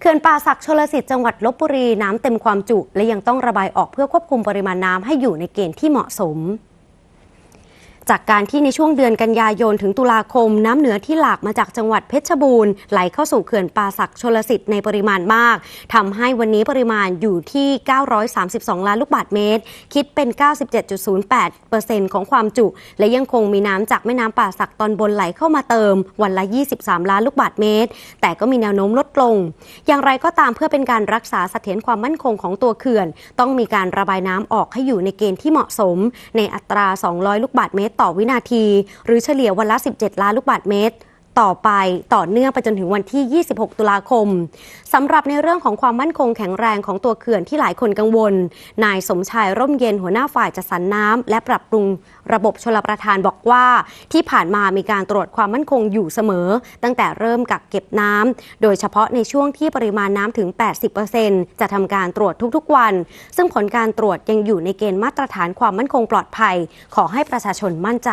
เขื่อนป่าศักดิ์ชลสิทธิ์จังหวัดลบบุรีน้ำเต็มความจุ และยังต้องระบายออกเพื่อควบคุมปริมาณน้ำให้อยู่ในเกณฑ์ที่เหมาะสม จากการที่ในช่วงเดือนกันยายนถึงตุลาคม น้ำเหนือที่หลากมาจากจังหวัดเพชรบูรณ์ไหลเข้าสู่เขื่อนป่าศักชลสิทธิ์ในปริมาณมากทำให้วันนี้ปริมาณอยู่ที่ 932 ล้านลูกบาศก์เมตร คิดเป็น 97.08%ของความจุ และยังคงมีน้ำจากแม่น้ำป่าศักตอนบนไหลเข้ามาเติม วันละ 23 ล้านลูกบาศก์เมตร แต่ก็มีแนวโน้มลดลง อย่างไรก็ตามเพื่อเป็นการรักษาเสถียรความมั่นคงของตัวเขื่อน ต้องมีการระบายน้ำออกให้อยู่ในเกณฑ์ที่เหมาะสม ในอัตรา 200 ลูกบาศก์เมตรต่อวินาที หรือเฉลี่ยวันละ 17 ล้านลูกบาศก์เมตร ต่อไปต่อเนื่องไปจนถึงวันที่ 26 ตุลาคมสำหรับในเรื่องของความมั่นคงแข็งแรงของตัวเขื่อนที่หลายคนกังวล นายสมชายร่มเย็นหัวหน้าฝ่ายจัดสรรน้ำและปรับปรุงระบบชลประทานบอกว่า ที่ผ่านมามีการตรวจความมั่นคงอยู่เสมอ ตั้งแต่เริ่มกักเก็บน้ำโดยเฉพาะในช่วงที่ปริมาณน้ำถึง 80%จะทำการตรวจทุกๆวัน ซึ่งผลการตรวจยังอยู่ในเกณฑ์มาตรฐานความมั่นคงปลอดภัย ขอให้ประชาชนมั่นใจ